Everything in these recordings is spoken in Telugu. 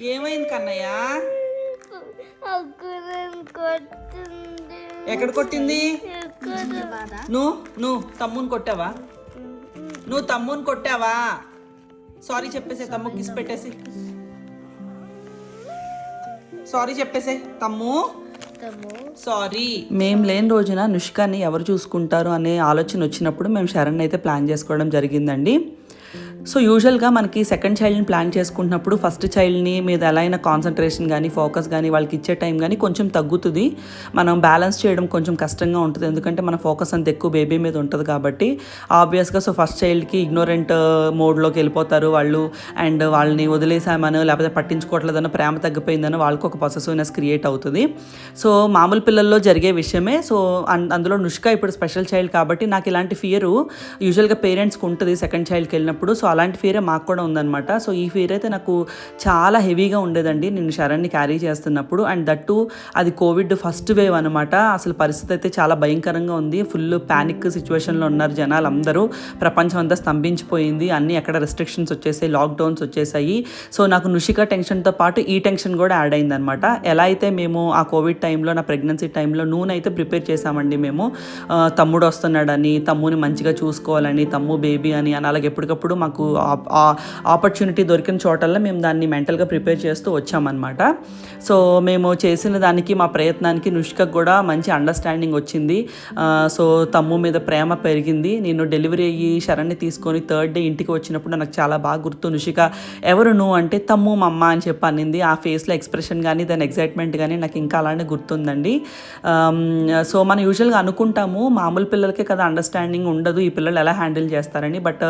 ఏమైంది కన్నయ్య? ఎక్కడ కొట్టింది? నువ్వు నువ్వు తమ్ముని కొట్టావా? నువ్వు తమ్ముని కొట్టావా? సారీ చెప్పేసే తమ్ము కిస్ పెట్టేసి. సారీ చెప్పేసే తమ్ము. సారీ మేము లేని రోజున నుష్కాని ఎవరు చూసుకుంటారు అనే ఆలోచన వచ్చినప్పుడు మేము శరణ్ అయితే ప్లాన్ చేసుకోవడం జరిగిందండి. సో యూజువల్గా మనకి సెకండ్ చైల్డ్ని ప్లాన్ చేసుకుంటున్నప్పుడు ఫస్ట్ చైల్డ్ని మీద ఎలా అయినా కాన్సన్ట్రేషన్ కానీ ఫోకస్ కానీ వాళ్ళకి ఇచ్చే టైం కానీ కొంచెం తగ్గుతుంది. మనం బ్యాలెన్స్ చేయడం కొంచెం కష్టంగా ఉంటుంది. ఎందుకంటే మన ఫోకస్ అంత ఎక్కువ బేబీ మీద ఉంటుంది కాబట్టి ఆబ్వియస్గా సో ఫస్ట్ చైల్డ్కి ఇగ్నోరెంట్ మోడ్లోకి వెళ్ళిపోతారు వాళ్ళు. అండ్ వాళ్ళని వదిలేసామనో లేకపోతే పట్టించుకోవట్లేదనో ప్రేమ తగ్గిపోయిందనో వాళ్ళకి ఒక పొసెసివ్నెస్ క్రియేట్ అవుతుంది. సో మామూలు పిల్లల్లో జరిగే విషయమే. సో అందులో నుష్క ఇప్పుడు స్పెషల్ చైల్డ్ కాబట్టి నాకు ఇలాంటి ఫియరు యూజువల్గా పేరెంట్స్కి ఉంటుంది సెకండ్ చైల్డ్కి వెళ్ళినప్పుడు. సో అలాంటి ఫీరే మాకు కూడా ఉందన్నమాట. సో ఈ ఫీర్ అయితే నాకు చాలా హెవీగా ఉండేదండి. నేను శరణ్ని క్యారీ చేస్తున్నప్పుడు అండ్ దట్టు అది కోవిడ్ ఫస్ట్ వేవ్ అనమాట అసలు పరిస్థితి అయితే చాలా భయంకరంగా ఉంది. ఫుల్ ప్యానిక్ సిచ్యువేషన్లో ఉన్నారు జనాలు అందరూ ప్రపంచం అంతా స్తంభించిపోయింది. అన్నీ ఎక్కడ రెస్ట్రిక్షన్స్ వచ్చేసాయి లాక్డౌన్స్ వచ్చేసాయి. సో నాకు నుషిక టెన్షన్తో పాటు ఈ టెన్షన్ కూడా యాడ్ అయిందనమాట ఎలా అయితే మేము ఆ కోవిడ్ టైంలో నా ప్రెగ్నెన్సీ టైంలో నూనె అయితే ప్రిపేర్ చేసామండి మేము. తమ్ముడు వస్తున్నాడని తమ్ముని మంచిగా చూసుకోవాలని తమ్ము బేబీ అని అని అలాగే ఎప్పటికప్పుడు మాకు ఆపర్చునిటీ దొరికిన చోటల్లో మేము దాన్ని మెంటల్గా ప్రిపేర్ చేస్తూ వచ్చామన్నమాట. సో మేము చేసిన దానికి మా ప్రయత్నానికి నుష్కకు కూడా మంచి అండర్స్టాండింగ్ వచ్చింది. సో తమ్ము మీద ప్రేమ పెరిగింది. నేను డెలివరీ అయ్యి శరణ్ని తీసుకొని థర్డ్ డే ఇంటికి వచ్చినప్పుడు నాకు చాలా బాగా గుర్తు. నుషిక ఎవరు నువ్వు? అంటే తమ్ము మమ్మ అని చెప్పి అనింది. ఆ ఫేస్లో ఎక్స్ప్రెషన్ కానీ దాని ఎగ్జైట్మెంట్ కానీ నాకు ఇంకా అలానే గుర్తుందండి. సో మనం యూజువల్గా అనుకుంటాము మామూలు పిల్లలకే కదా అండర్స్టాండింగ్ ఉండదు ఈ పిల్లలు ఎలా హ్యాండిల్ చేస్తారని. బట్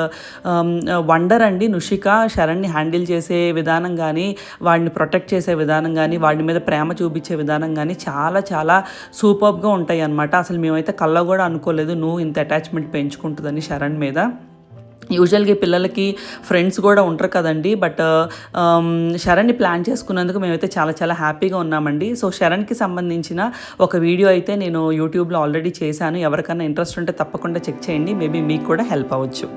వండర్ అండి. నుషిక శరణ్ని హ్యాండిల్ చేసే విధానం కానీ వాడిని ప్రొటెక్ట్ చేసే విధానం కానీ వాడి మీద ప్రేమ చూపించే విధానం కానీ చాలా చాలా సూపర్గా ఉంటాయి అన్నమాట అసలు మేమైతే కళ్ళ కూడా అనుకోలేదు నువ్వు ఇంత అటాచ్మెంట్ పెంచుకుంటుందని శరణ్ మీద. యూజువల్గా ఈ పిల్లలకి ఫ్రెండ్స్ కూడా ఉంటారు కదండి. బట్ శరణ్ని ప్లాన్ చేసుకున్నందుకు మేమైతే చాలా చాలా హ్యాపీగా ఉన్నామండి. సో శరణ్కి సంబంధించిన ఒక వీడియో అయితే నేను యూట్యూబ్లో ఆల్రెడీ చేశాను. ఎవరికైనా ఇంట్రెస్ట్ ఉంటే తప్పకుండా చెక్ చేయండి. మేబీ మీకు కూడా హెల్ప్ అవ్వచ్చు.